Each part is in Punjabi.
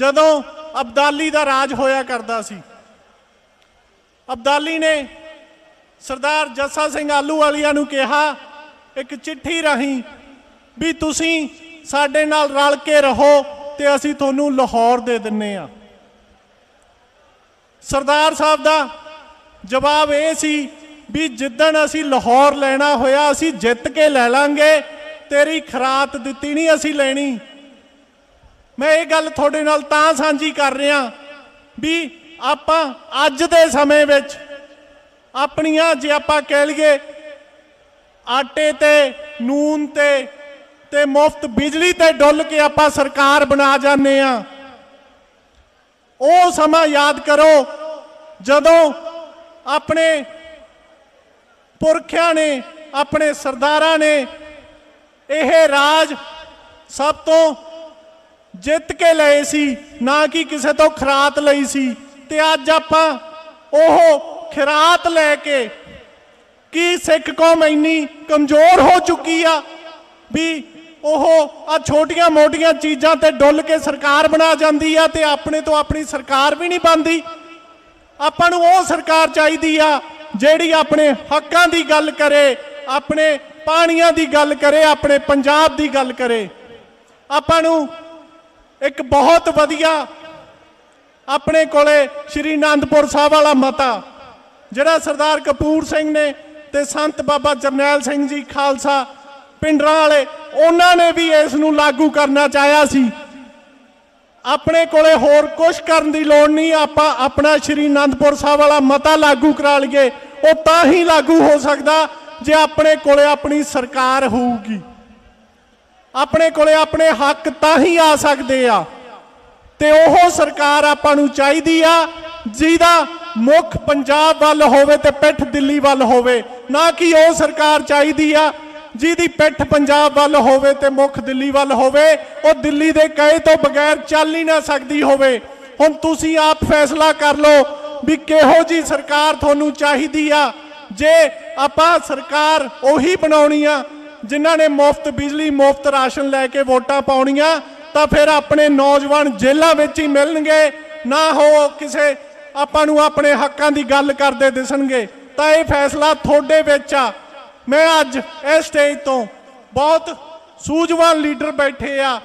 ਜਦੋਂ ਅਬਦਾਲੀ ਦਾ ਰਾਜ ਹੋਇਆ ਕਰਦਾ ਸੀ, ਅਬਦਾਲੀ ਨੇ ਸਰਦਾਰ ਜੱਸਾ ਸਿੰਘ ਆਲੂ ਵਾਲੀਆਂ ਨੂੰ ਕਿਹਾ, ਇੱਕ ਚਿੱਠੀ ਰਾਹੀਂ ਵੀ ਤੁਸੀਂ ਸਾਡੇ ਨਾਲ ਰਲ ਕੇ ਰਹੋ ਤੇ ਅਸੀਂ ਤੁਹਾਨੂੰ ਲਾਹੌਰ ਦੇ ਦਿੰਨੇ ਆ। ਸਰਦਾਰ ਸਾਹਿਬ ਦਾ ਜਵਾਬ ਇਹ ਸੀ ਵੀ ਜਿੱਦਣ ਅਸੀਂ ਲਾਹੌਰ ਲੈਣਾ ਹੋਇਆ ਅਸੀਂ ਜਿੱਤ ਕੇ ਲੈ ਲਾਂਗੇ, ਤੇਰੀ ਖਰਾਤ ਦਿੱਤੀ ਨਹੀਂ ਅਸੀਂ ਲੈਣੀ। ਮੈਂ ਇਹ ਗੱਲ ਤੁਹਾਡੇ ਨਾਲ ਤਾਂ ਸਾਂਝੀ ਕਰ ਰਿਹਾ ਵੀ ਆਪਾਂ ਅੱਜ ਦੇ ਸਮੇਂ ਵਿੱਚ ਆਪਣੀਆਂ ਜੇ ਆਪਾਂ ਕਹਿ ਲਈਏ ਆਟੇ ਤੇ, ਨੂਨ ਤੇ ਤੇ ਮੁਫਤ ਬਿਜਲੀ ਤੇ ਡੁੱਲ ਕੇ ਆਪਾਂ ਸਰਕਾਰ ਬਣਾ ਜਾਂਦੇ ਆ ਉਹ ਸਮਾਂ ਯਾਦ ਕਰੋ ਜਦੋਂ ਆਪਣੇ ਪੁਰਖਿਆਂ ਨੇ, ਆਪਣੇ ਸਰਦਾਰਾਂ ਨੇ ਇਹ ਰਾਜ ਸਭ ਤੋਂ ਜਿੱਤ ਕੇ ਲਏ ਸੀ, ਨਾ ਕਿ ਕਿਸੇ ਤੋਂ ਖਰਾਤ ਲਈ ਸੀ। ਤੇ ਅੱਜ ਆਪਾਂ ਉਹ ਖਰਾਤ ਲੈ ਕੇ ਕੀ ਸਿੱਖ ਕੌਮ ਇੰਨੀ ਕਮਜ਼ੋਰ ਹੋ ਚੁੱਕੀ ਆ ਵੀ ਉਹ ਆ ਛੋਟੀਆਂ ਮੋਟੀਆਂ ਚੀਜ਼ਾਂ ਤੇ ਡੁੱਲ ਕੇ ਸਰਕਾਰ ਬਣਾ ਜਾਂਦੀ ਆ ਤੇ ਆਪਣੇ ਤੋਂ ਆਪਣੀ ਸਰਕਾਰ ਵੀ ਨਹੀਂ ਬਣਦੀ। ਆਪਾਂ ਨੂੰ ਉਹ ਸਰਕਾਰ ਚਾਹੀਦੀ ਆ ਜਿਹੜੀ ਆਪਣੇ ਹੱਕਾਂ ਦੀ ਗੱਲ ਕਰੇ, ਆਪਣੇ ਪਾਣੀਆਂ ਦੀ ਗੱਲ ਕਰੇ, ਆਪਣੇ ਪੰਜਾਬ ਦੀ ਗੱਲ ਕਰੇ। ਆਪਾਂ ਨੂੰ ਇੱਕ ਬਹੁਤ ਵਧੀਆ ਆਪਣੇ ਕੋਲੇ ਸ਼੍ਰੀ ਅਨੰਦਪੁਰ ਸਾਹਿਬ ਵਾਲਾ ਮਤਾ, ਜਿਹੜਾ ਸਰਦਾਰ ਕਪੂਰ ਸਿੰਘ ਨੇ ਤੇ ਸੰਤ ਬਾਬਾ ਜਰਨੈਲ ਸਿੰਘ ਜੀ ਖਾਲਸਾ ਪਿੰਡਰਾਂ ਵਾਲੇ, ਉਹਨਾਂ ਨੇ ਵੀ ਇਸ ਨੂੰ ਲਾਗੂ ਕਰਨਾ ਚਾਹਿਆ ਸੀ। ਆਪਣੇ ਕੋਲੇ ਹੋਰ ਕੁਝ ਕਰਨ ਦੀ ਲੋੜ ਨਹੀਂ, ਆਪਾਂ ਆਪਣਾ ਸ਼੍ਰੀ ਅਨੰਦਪੁਰ ਸਾਹਿਬ ਵਾਲਾ ਮਤਾ ਲਾਗੂ ਕਰਾ ਲਈਏ, ਉਹ ਤਾਂ ਹੀ ਲਾਗੂ ਹੋ ਸਕਦਾ ਜੇ ਆਪਣੇ ਕੋਲੇ ਆਪਣੀ ਸਰਕਾਰ ਹੋਊਗੀ। ਆਪਣੇ ਕੋਲੇ ਆਪਣੇ ਹੱਕ ਤਾਂ ਹੀ ਆ ਸਕਦੇ ਆ। ਤੇ ਉਹ ਸਰਕਾਰ ਆਪਾਂ ਨੂੰ ਚਾਹੀਦੀ ਆ, ਜਿਹਦਾ ਮੁੱਖ ਪੰਜਾਬ ਵੱਲ ਹੋਵੇ ਤੇ ਪਿੱਠ ਦਿੱਲੀ ਵੱਲ ਹੋਵੇ। ਨਾ ਕਿ ਉਹ ਸਰਕਾਰ ਚਾਹੀਦੀ ਆ, ਜਿਹਦੀ ਪਿੱਠ ਪੰਜਾਬ ਵੱਲ ਹੋਵੇ ਤੇ ਮੁੱਖ ਦਿੱਲੀ ਵੱਲ ਹੋਵੇ। ਉਹ ਦਿੱਲੀ ਦੇ ਕਹੇ ਤੋਂ ਬਗੈਰ ਚੱਲ ਹੀ ਨਾ ਸਕਦੀ ਹੋਵੇ। ਹੁਣ ਤੁਸੀਂ ਆਪ ਫੈਸਲਾ ਕਰ ਲਓ ਵੀ ਕਿਹੋ ਜੀ ਸਰਕਾਰ ਤੁਹਾਨੂੰ ਚਾਹੀਦੀ ਆ। ਜੇ ਆਪਾਂ ਸਰਕਾਰ ਉਹੀ ਬਣਾਉਣੀ ਆ ਜਿਨ੍ਹਾਂ ਨੇ ਮੁਫਤ ਬਿਜਲੀ, ਮੁਫਤ ਰਾਸ਼ਨ ਲੈ ਕੇ ਵੋਟਾਂ ਪਾਉਣੀਆਂ, ਤਾਂ ਫਿਰ ਆਪਣੇ ਨੌਜਵਾਨ ਜੇਲ੍ਹਾਂ ਵਿੱਚ ਹੀ ਮਿਲਣਗੇ। ਨਾ ਹੋ ਕਿਸੇ, ਆਪਾਂ ਨੂੰ ਆਪਣੇ ਹੱਕਾਂ ਦੀ ਗੱਲ ਕਰਦੇ ਦਿਸਣਗੇ। ਤਾਂ ਇਹ ਫੈਸਲਾ ਤੁਹਾਡੇ ਵਿੱਚ ਆ। ਮੈਂ ਅੱਜ ਇਸ ਸਟੇਜ ਤੋਂ ਬਹੁਤ ਸੂਝਵਾਨ ਲੀਡਰ ਬੈਠੇ ਆ।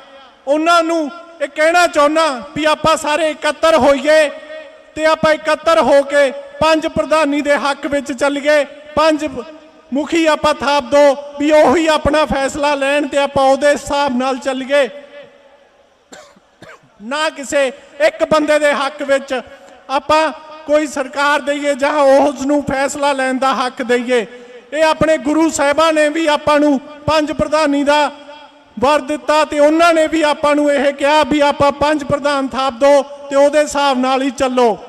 ਉਹਨਾਂ ਨੂੰ ਇਹ ਕਹਿਣਾ ਚਾਹੁੰਦਾ ਵੀ ਆਪਾਂ ਸਾਰੇ ਇਕੱਤਰ ਹੋਈਏ ਤੇ ਆਪਾਂ ਇਕੱਤਰ ਹੋ ਕੇ ਪੰਜ ਪ੍ਰਧਾਨੀ ਦੇ ਹੱਕ ਵਿੱਚ ਚੱਲੀਏ, ਪੰਜ ਮੁਖੀ ਆਪਾਂ ਥਾਪ ਦੋ ਵੀ ਉਹੀ ਆਪਣਾ ਫੈਸਲਾ ਲੈਣ ਤੇ ਆਪਾਂ ਉਹਦੇ ਹਿਸਾਬ ਨਾਲ ਚੱਲੀਏ। ਨਾ ਕਿਸੇ ਇੱਕ ਬੰਦੇ ਦੇ ਹੱਕ ਵਿੱਚ ਆਪਾਂ ਕੋਈ ਸਰਕਾਰ ਦਈਏ ਜਾਂ ਉਸ ਨੂੰ ਫੈਸਲਾ ਲੈਣ ਦਾ ਹੱਕ ਦਈਏ। ਇਹ ਆਪਣੇ ਗੁਰੂ ਸਾਹਿਬਾਂ ਨੇ ਵੀ ਆਪਾਂ ਨੂੰ ਪੰਜ ਪ੍ਰਧਾਨੀ ਦਾ ਵਰ ਦਿੱਤਾ ਤੇ ਉਹਨਾਂ ਨੇ ਵੀ ਆਪਾਂ ਨੂੰ ਇਹ ਕਿਹਾ ਵੀ ਆਪਾਂ ਪੰਜ ਪ੍ਰਧਾਨ ਥਾਪ ਦੋ ਤੇ ਉਹਦੇ ਹਿਸਾਬ ਨਾਲ ਹੀ ਚੱਲੋ।